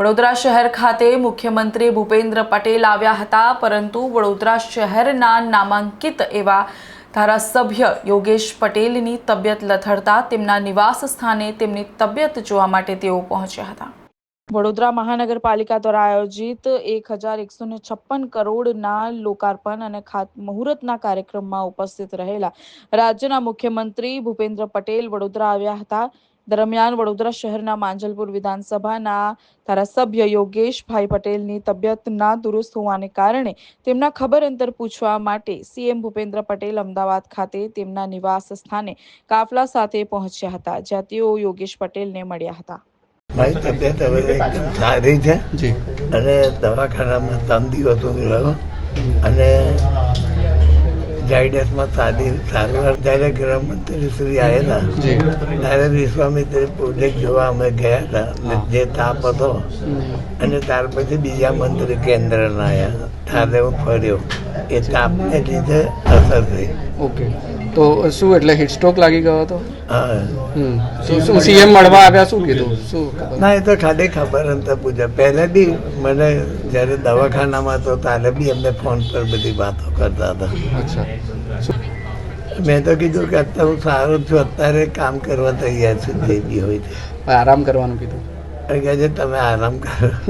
વડોદરા શહેર ખાતે મુખ્યમંત્રી ભૂપેન્દ્ર પટેલ આવ્યા હતા, પરંતુ વડોદરા શહેરના નામાંકિત એવા ધારાસભ્ય યોગેશ પટેલની તબિયત લથડતા તેમના નિવાસ સ્થાને તેમની તબિયત જોવા માટે તેઓ પહોંચ્યા હતા. વડોદરા મહાનગરપાલિકા દ્વારા આયોજિત એક હજાર એકસો ને છપ્પન કરોડના લોકાર્પણ અને ખાત મુહૂર્તના કાર્યક્રમમાં ઉપસ્થિત રહેલા રાજ્યના મુખ્યમંત્રી ભૂપેન્દ્ર પટેલ વડોદરા આવ્યા હતા. દરમિયાન વડોદરા શહેરના માંજલપુર વિધાનસભાના ધારાસભ્ય યોગેશભાઈ પટેલની તબિયત ના દુરુસ્ત હોવાને કારણે તેમના ખબર અંતર પૂછવા માટે સીએમ ભૂપેન્દ્ર પટેલ અમદાવાદ ખાતે તેમના નિવાસ સ્થાને કાફલા સાથે પહોંચ્યા હતા જ્યાં તેઓ યોગેશ પટેલને મળ્યા હતા. મારી તબિયત હવે સારી છે? અને દવાખાનામાં ત્રણ દિવસ રહ્યો અને ઝાયડસમાં સાધી સારવાર જ્યારે ગૃહમંત્રી શ્રી આવેલા ત્યારે વિશ્વામિત્રી પ્રોજેક્ટ જોવા અમે ગયા હતા જે તાપ હતો. અને ત્યાર પછી બીજા મંત્રી કેન્દ્રના આવ્યા હું ફર્યો એ તાપને લીધે અસર થઈ. ઓકે. તો શું એટલે હિટ સ્ટ્રોક લાગી ગયો હતો? હા. શું શું સીએમ મળવા આવ્યા? શું કીધું? શું ના એ તો ખાલી ખબર અંતર પૂજા પહેલે બી મને જ્યારે દવાખાનામાં હતો ત્યારે બી એમને ફોન પર બધી વાતો કરતા હતા. અચ્છા. મેં તો કીધું કે અત્યારે હું સારો છું. અત્યારે કામ કરવા તૈયાર છું. જે બી હોય આરામ કરવાનું કીધું. કે તમે આરામ કરો.